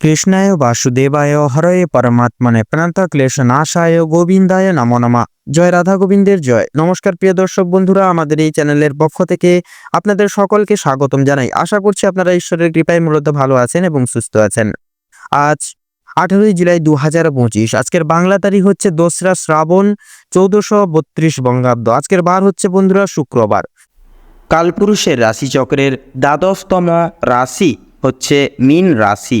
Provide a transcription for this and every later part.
কৃষ্ণায় বাসুদেবায় হরয়ে পরমাত্মনে প্রণত ক্লেশ নাশায় গোবিন্দায় নমো নমা। জয় রাধা গোবিন্দের জয়। নমস্কার প্রিয় দর্শক বন্ধুরা, আমাদের এই চ্যানেলের পক্ষ থেকে আপনাদের সকলকে স্বাগতম জানাই। আশা করছি আপনারা ঈশ্বরের কৃপায় মূলত ভালো আছেন এবং সুস্থ আছেন। আজ আঠেরোই জুলাই দু হাজার পঁচিশ, আজকের বাংলা তারিখ হচ্ছে দোসরা শ্রাবণ চৌদ্দশো বত্রিশ বঙ্গাব্দ। আজকের বার হচ্ছে বন্ধুরা শুক্রবার। কালপুরুষের রাশিচক্রের দ্বাদশতম রাশি হচ্ছে মীন রাশি।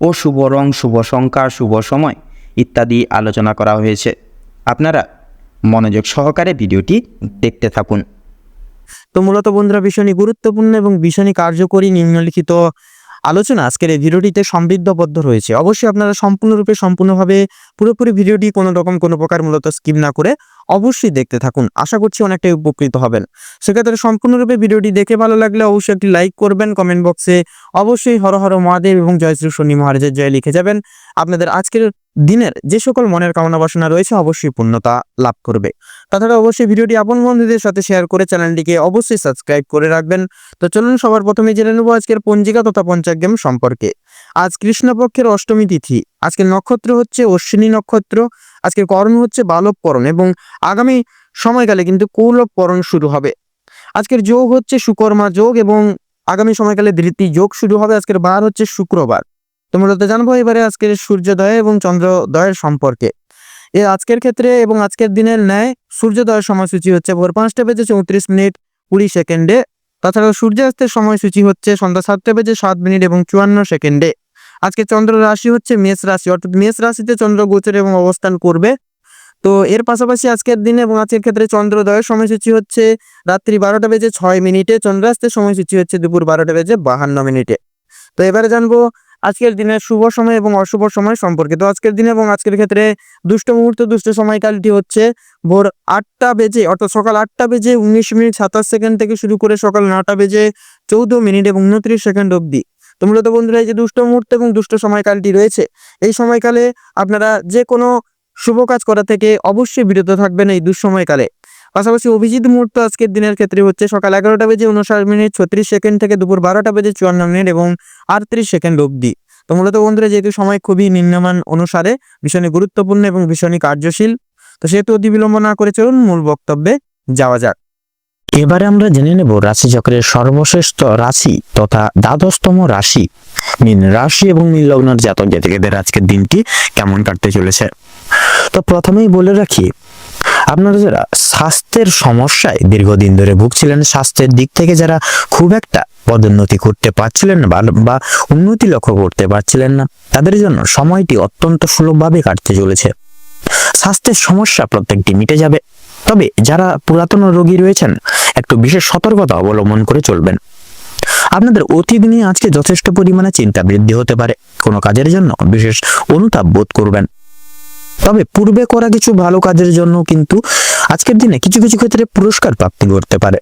ও শুভ রং, শুভ সংখ্যা, শুভ সময় ইত্যাদি আলোচনা করা হয়েছে। আপনারা মনোযোগ সহকারে ভিডিওটি দেখতে থাকুন। তো মূলত বন্ধুরা, ভীষণই গুরুত্বপূর্ণ এবং ভীষণই কার্যকরী নিম্নলিখিত আলোচনা আজকের এই ভিডিওটিতে সমৃদ্ধবদ্ধ রয়েছে। অবশ্যই আপনারা সম্পূর্ণরূপে, সম্পূর্ণভাবে পুরোপুরি ভিডিওটি কোনো রকম, কোনো প্রকার মূলত স্কিপ না করে অবশ্যই দেখতে থাকুন। আশা করছি অনেকটাই উপকৃত হবেন। সেক্ষেত্রে সম্পূর্ণরূপে ভিডিওটি দেখে ভালো লাগলে অবশ্যই একটি লাইক করবেন কমেন্ট বক্সে অবশ্যই হর হর মহাদেব এবং জয় শ্রী শনি মহারাজের জয় লিখে যাবেন। আপনাদের আজকের দিনের যে সকল মনের কামনা বাসনা রয়েছে অবশ্যই পূর্ণতা লাভ করবে। তাছাড়া অবশ্যই ভিডিওটি আপন বন্ধুদের সাথে শেয়ার করে চ্যানেলটিকে অবশ্যই সাবস্ক্রাইব করে রাখবেন। তো চলুন সবার প্রথমে জেনে নেব আজকের পঞ্জিকা তথা পঞ্চাগ্রাম সম্পর্কে। আজ কৃষ্ণপক্ষের অষ্টমী তিথি। আজকের নক্ষত্র হচ্ছে অশ্বিনী নক্ষত্র, আজকের কর্ম হচ্ছে বালবপরণ এবং আগামী সময়কালে কিন্তু কৌলবপরণ শুরু হবে। আজকের যোগ হচ্ছে সুকর্মা যোগ এবং আগামী সময়কালে ধৃতি যোগ শুরু হবে, আজকের বার হচ্ছে শুক্রবার। তোমরা তো জানব এবারে আজকের সূর্যোদয় এবং চন্দ্রোদয়ের সম্পর্কে। এ আজকের ক্ষেত্রে এবং আজকের দিনের ন্যায় সূর্যোদয়ের সময়সূচি হচ্ছে ভোর পাঁচটা বেজে চৌত্রিশ মিনিট কুড়ি সেকেন্ডে। তাছাড়া সূর্যাস্তের সময়সূচি হচ্ছে সন্ধ্যা সাতটা বেজে সাত মিনিট এবং চুয়ান্ন সেকেন্ডে। আজকে চন্দ্র রাশি হচ্ছে মেষ রাশি, অর্থাৎ মেষ রাশিতে চন্দ্র গোচর এবং অবস্থান করবে। তো এর পাশাপাশি আজকের দিনে এবং আজকের ক্ষেত্রে চন্দ্রোদয়ের সময়সূচি হচ্ছে রাত্রি বারোটা বেজে ছয় মিনিটে, চন্দ্রাস্তের সময়সূচি হচ্ছে দুপুর বারোটা বেজে বাহান্ন মিনিটে। তো এবারে জানব আজকের দিনের শুভ সময় এবং অশুভ সময় সম্পর্কে তো আজকের দিনে এবং আজকের ক্ষেত্রে দুষ্ট মুহূর্ত, দুষ্ট সময়কালটি হচ্ছে ভোর আটটা বেজে, অর্থাৎ সকাল আটটা বেজে উনিশ মিনিট সাতাশ সেকেন্ড থেকে শুরু করে সকাল নটা বেজে চৌদ্দ মিনিট এবং উনত্রিশ সেকেন্ড অবধি। তো মূলত বন্ধুরা, এই যে দুষ্ট মুহূর্ত এবং দুষ্ট সময়কালটি রয়েছে, এই সময়কালে আপনারা যে কোনো শুভ কাজ করা থেকে অবশ্যই বিরত থাকবেন এই দুঃসময়কালে পাশাপাশি অভিজিৎ মুহূর্ত আজকের দিনের ক্ষেত্রে হচ্ছে সকাল এগারোটা বেজে উনষাট মিনিট, ছত্রিশ সেকেন্ড থেকে দুপুর বারোটা বেজে চুয়ান্ন মিনিট এবং আটত্রিশ সেকেন্ড অবধি। তো মূলত বন্ধুরা, যেহেতু সময় খুবই নিম্নমান অনুসারে, ভীষণই গুরুত্বপূর্ণ এবং ভীষণই কার্যশীল, তো সেহেতু অতি বিলম্ব না করে চলুন মূল বক্তব্যে যাওয়া যাক। এবারে আমরা জেনে নেব রাশিচক্রের সর্বশ্রেষ্ঠ রাশি তথা দ্বাদশতম রাশি। মীন রাশি এবং মীন লগ্নের জাতক জাতিকাদের আজকের দিনটি কেমন কাটতে চলেছে? তো প্রথমেই বলে রাখি, আপনারা যারা স্বাস্থ্যের সমস্যায় দীর্ঘদিন ধরে ভুগছিলেন, স্বাস্থ্যের দিক থেকে যারা খুব একটা পদোন্নতি করতে পারছিলেন না বা- উন্নতি লক্ষ্য করতে পারছিলেন না, তাদের জন্য সময়টি অত্যন্ত সুলভভাবে কাটতে চলেছে। স্বাস্থ্যের সমস্যা প্রত্যেকটি মিটে যাবে। তবে যারা পুরাতন রোগী রয়েছেন, একটু বিশেষ সতর্কতা অবলম্বন করে চলবেন। আপনাদের অতীত নিয়ে আজকে যথেষ্ট পরিমাণে চিন্তা বৃদ্ধি হতে পারে। কোনো কাজের জন্য বিশেষ অনুতাপ বোধ করবেন। তবে পূর্বে করা কিছু ভালো কাজের জন্য কিন্তু আজকের দিনে কিছু কিছু ক্ষেত্রে পুরস্কার প্রাপ্তি করতে পারে।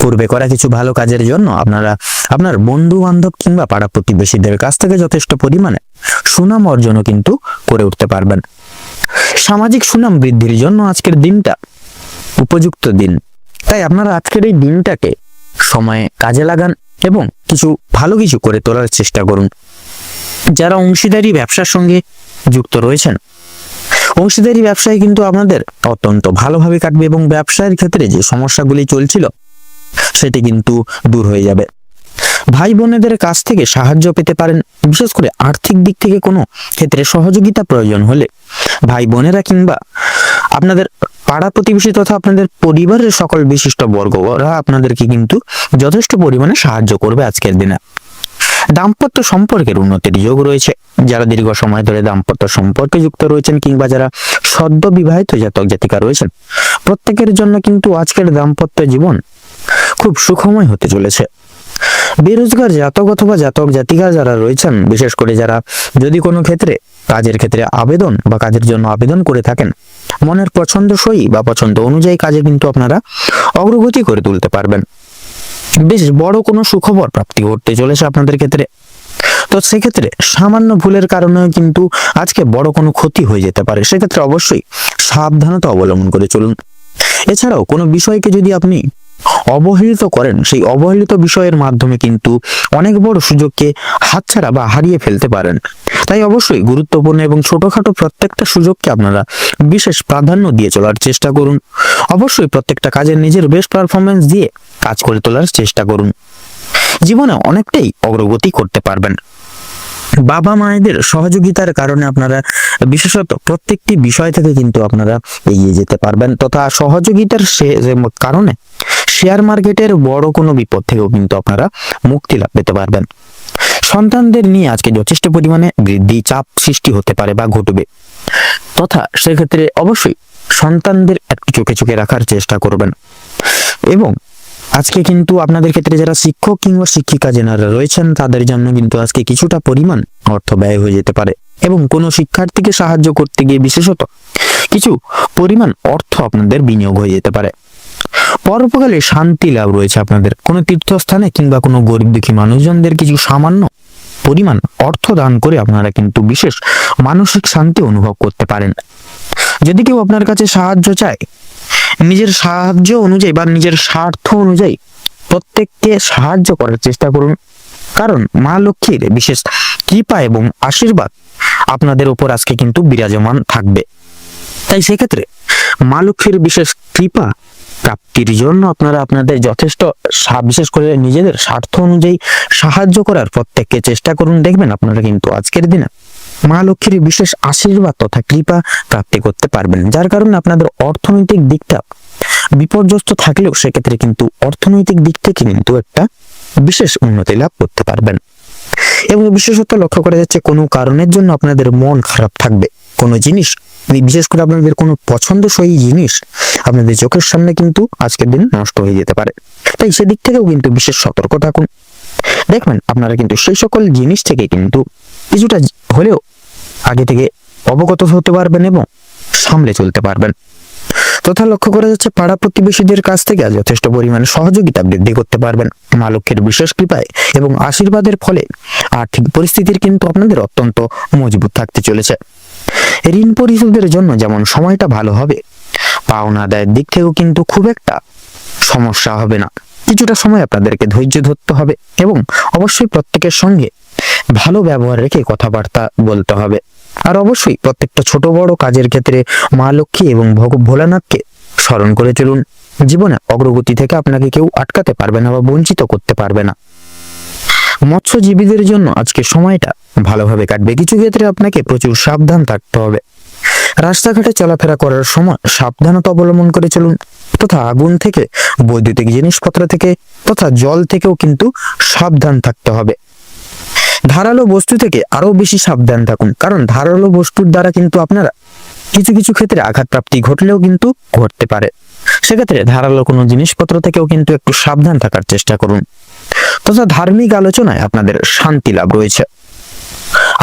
পূর্বে করা কিছু ভালো কাজের জন্য আপনারা আপনার বন্ধু বান্ধব কিংবা পাড়া প্রতিবেশীদের কাছ থেকে যথেষ্ট পরিমাণে সুনাম অর্জনও কিন্তু করে উঠতে পারবেন। সামাজিক সুনাম বৃদ্ধির জন্য আজকের দিনটা উপযুক্ত দিন। তাই আপনারা আজকের এই দিনটাকে সময়ে কাজে লাগান এবং কিছু ভালো কিছু করে তোলার চেষ্টা করুন। যারা অংশীদারি ব্যবসার সঙ্গে যুক্ত রয়েছেন, অংশীদারি ব্যবসায় কিন্তু আপনাদের অত্যন্ত ভালোভাবে কাটবে এবং ব্যবসায়ের ক্ষেত্রে যে সমস্যাগুলি চলছিল, সেটি কিন্তু দূর হয়ে যাবে। ভাই বোনেদের কাছ থেকে সাহায্য পেতে পারেন, বিশেষ করে আর্থিক দিক থেকে কোনো ক্ষেত্রে সহযোগিতা প্রয়োজন হলে। ভাই বোনেরা কিংবা আপনাদের পাড়া প্রতিবেশী তথা আপনাদের পরিবারের সকল বিশিষ্ট বর্গ ওরা আপনাদেরকে কিন্তু যথেষ্ট পরিমাণে সাহায্য করবে আজকের দিনে। দাম্পত্য সম্পর্কের উন্নতির যোগ রয়েছে। যারা দীর্ঘ সময় ধরে দাম্পত্য সম্পর্কে যুক্ত রয়েছেন কিংবা যারা সদ্য বিবাহিত জাতক জাতিকা রয়েছেন, প্রত্যেকের জন্য কিন্তু আজকের দাম্পত্য জীবন খুব সুখময় হতে চলেছে। বেরোজগার জাতক অথবা জাতক জাতিকা যারা রয়েছেন, বিশেষ করে যারা যদি কোনো ক্ষেত্রে কাজের ক্ষেত্রে আবেদন বা কাজের জন্য আবেদন করে থাকেন মনের পছন্দসই বা পছন্দ অনুযায়ী কাজে কিন্তু আপনারা অগ্রগতি করে তুলতে পারবেন। বেশ বড় কোনো সুখবর প্রাপ্তি ঘটতে চলেছে আপনাদের ক্ষেত্রে। তো সেক্ষেত্রে সামান্য ভুলের কারণেও কিন্তু আজকে বড় কোনো ক্ষতি হয়ে যেতে পারে। সেক্ষেত্রে অবশ্যই সাবধানতা অবলম্বন করে চলুন। এছাড়াও কোনো বিষয়কে যদি আপনি অবহেলিত করেন। সেই অবহেলিত বিষয়ের মাধ্যমে কিন্তু অনেক বড় সুযোগকে হাতছাড়া বা হারিয়ে ফেলতে পারেন। তাই অবশ্যই গুরুত্বপূর্ণ এবং ছোটখাটো প্রত্যেকটা সুযোগকে আপনারা বিশেষ প্রাধান্য দিয়ে চলার চেষ্টা করুন। অবশ্যই প্রত্যেকটা কাজের নিজের বেস্ট পারফরমেন্স দিয়ে কাজ করে তোলার চেষ্টা করুন। জীবনে অনেকটাই অগ্রগতি করতে পারবেন। বাবা মায়েদের সহযোগিতার কারণে আপনারা বিশেষত প্রত্যেকটি বিষয় থেকে কিন্তু আপনারা এগিয়ে যেতে পারবেন। তথা সহযোগিতার সে কারণে শেয়ার মার্কেটের বড় কোনো বিপদ থেকেও কিন্তু আপনারা মুক্তি লাভ পেতে পারবেন। সন্তানদের নিয়ে আজকে যথেষ্ট পরিমাণে বৃদ্ধি, চাপ সৃষ্টি হতে পারে বা ঘটবে। তথা সেক্ষেত্রে অবশ্যই সন্তানদের একটু চোখে চোখে রাখার চেষ্টা করবেন। এবং আজকে কিন্তু আপনাদের ক্ষেত্রে যারা শিক্ষক কিংবা শিক্ষিকা যেনারা রয়েছেন, তাদের জন্য কিন্তু আজকে কিছুটা পরিমাণ অর্থ ব্যয় হয়ে যেতে পারে। এবং কোনো শিক্ষার্থীকে সাহায্য করতে গিয়ে বিশেষত কিছু পরিমাণ অর্থ আপনাদের বিনিয়োগ হয়ে যেতে পারে। পরোপকালে শান্তি লাভ রয়েছে আপনাদের। কোনো তীর্থস্থানে কিংবা কোনো গরিব দুঃখী মানুষজনদের কিছু সামান্য পরিমাণ অর্থ দান করে আপনারা কিন্তু বিশেষ মানসিক শান্তি অনুভব করতে পারেন। যদি কেউ আপনার কাছে সাহায্য চায়, নিজের সাহায্য অনুযায়ী বা নিজের স্বার্থ অনুযায়ী প্রত্যেককে সাহায্য করার চেষ্টা করুন। কারণ মা লক্ষ্মীর বিশেষ কৃপা এবং আশীর্বাদ আপনাদের উপর আজকে কিন্তু বিরাজমান থাকবে। তাই সেক্ষেত্রে মা লক্ষ্মীর বিশেষ কৃপা প্রাপ্তির জন্য আপনারা আপনাদের যথেষ্ট বিশেষ করে নিজেদের স্বার্থ অনুযায়ী সাহায্য করার প্রত্যেককে চেষ্টা করুন। দেখবেন আপনারা কিন্তু আজকের দিনে মা লক্ষ্মীর বিশেষ আশীর্বাদ তথা কৃপা প্রাপ্তি করতে পারবেন, যার কারণে আপনাদের অর্থনৈতিক দিকটা বিপর্যস্ত থাকলেও সেক্ষেত্রে কিন্তু অর্থনৈতিক দিক থেকে কিন্তু একটা বিশেষ উন্নতি লাভ করতে পারবেন। এবং বিশেষত লক্ষ্য করা যাচ্ছে, কোনো কারণের জন্য আপনাদের মন খারাপ থাকবে, কোনো জিনিস বিশেষ করে আপনাদের কোনো পছন্দসই জিনিস আপনাদের চোখের সামনে কিন্তু আজকের দিন নষ্ট হয়ে যেতে পারে। তাই সেদিক থেকেও কিন্তু বিশেষ সতর্ক থাকুন। দেখবেন আপনারা কিন্তু সেই সকল জিনিস থেকে কিন্তু কিছুটা হলেও আগে থেকে অবগত হতে পারবেন এবং সামলে চলতে পারবেন। তথা লক্ষ্য করা যাচ্ছে পাড়া প্রতিবেশীদের কাছ থেকে যথেষ্ট পরিমাণে সহযোগিতা বৃদ্ধি করতে পারবেন। মা লক্ষ্মীর বিশেষ কৃপায় এবং আশীর্বাদের ফলে আর্থিক পরিস্থিতির কিন্তু আপনাদের অত্যন্ত মজবুত থাকতে চলেছে। ঋণ পরিশোধের জন্য যেমন সময়টা ভালো হবে পাওনা আদায়ের দিক থেকেও কিন্তু খুব একটা সমস্যা হবে না। কিছুটা সময় আপনাদেরকে ধৈর্য ধরতে হবে এবং অবশ্যই প্রত্যেকের সঙ্গে ভালো ব্যবহার রেখে কথাবার্তা বলতে হবে। আর অবশ্যই প্রত্যেকটা ছোট বড় কাজের ক্ষেত্রে মা লক্ষ্মী এবং ভোলানাথকে স্মরণ করে চলুন। জীবনে অগ্রগতি থেকে আপনাকে কেউ আটকাতে পারবে না বা বঞ্চিত করতে পারবে না। মৎস্যজীবীদের জন্য আজকে সময়টা ভালোভাবে কাটবে। কিছু ক্ষেত্রে আপনাকে প্রচুর সাবধান থাকতে হবে। রাস্তাঘাটে চলাফেরা করার সময় সাবধানতা অবলম্বন করে চলুন, তথা আগুন থেকে, বৈদ্যুতিক জিনিসপত্র থেকে, তথা জল থেকেও কিন্তু সাবধান থাকতে হবে। ধারালো বস্তু থেকে আরও বেশি সাবধান থাকুন, কারণ ধারালো বস্তুর দ্বারা কিন্তু আপনারা কিছু কিছু ক্ষেত্রে আঘাত প্রাপ্তি ঘটলেও কিন্তু ঘটতে পারে। সেক্ষেত্রে ধারালো কোনো জিনিসপত্র থেকেও কিন্তু একটু সাবধান থাকার চেষ্টা করুন। তথা ধার্মিক আলোচনায় আপনাদের শান্তি লাভ রয়েছে।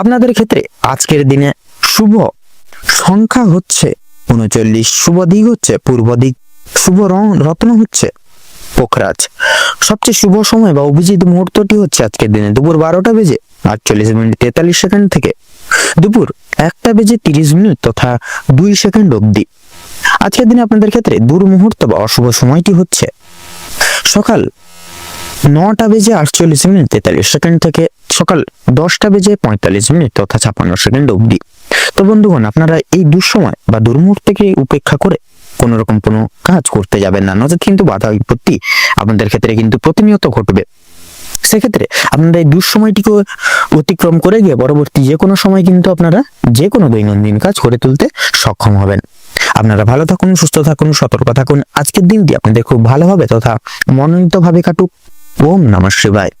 আপনাদের ক্ষেত্রে আজকের দিনে শুভ সংখ্যা হচ্ছে উনচল্লিশ, শুভ দিক হচ্ছে পূর্ব দিক, শুভ রং, রত্ন হচ্ছে পোখরাজ। সবচেয়ে শুভ সময় বা অভিজিৎ মুহূর্তটি হচ্ছে আজকের দিনে দুপুর বারোটা বেজে আটচল্লিশ মিনিট তেতাল্লিশ সেকেন্ড থেকে। দুপুর একটা বেজে তিরিশ মিনিট তথা দুই সেকেন্ড অবধি। আজকের দিনে আপনাদের ক্ষেত্রে দুর্মুহূর্ত বা অশুভ সময়টি হচ্ছে সকাল নটা বেজে আটচল্লিশ মিনিট তেতাল্লিশ সেকেন্ড থেকে সকাল দশটা বেজে পঁয়তাল্লিশ মিনিট তথা ছাপান্ন সেকেন্ড অবধি। তো বন্ধুগণ, আপনারা এই দুঃসময় বা দুর্মুহূর্তকে উপেক্ষা করে কোনো রকম কোনো কাজ করতে যাবেন না। নচেত কিন্তু বাধা বিপত্তি আপনাদের ক্ষেত্রে কিন্তু প্রতিনিয়ত ঘটবে। সেক্ষেত্রে আপনারা এই দুঃসময়টিকে অতিক্রম করে গিয়ে পরবর্তী যে কোনো সময় কিন্তু আপনারা যে কোনো দৈনন্দিন কাজ করে তুলতে সক্ষম হবেন। আপনারা ভালো থাকুন, সুস্থ থাকুন, সতর্ক থাকুন। আজকের দিনটি আপনাদের খুব ভালোভাবে তথা মনোনীতভাবে কাটুক। ওম নমঃ শিবায়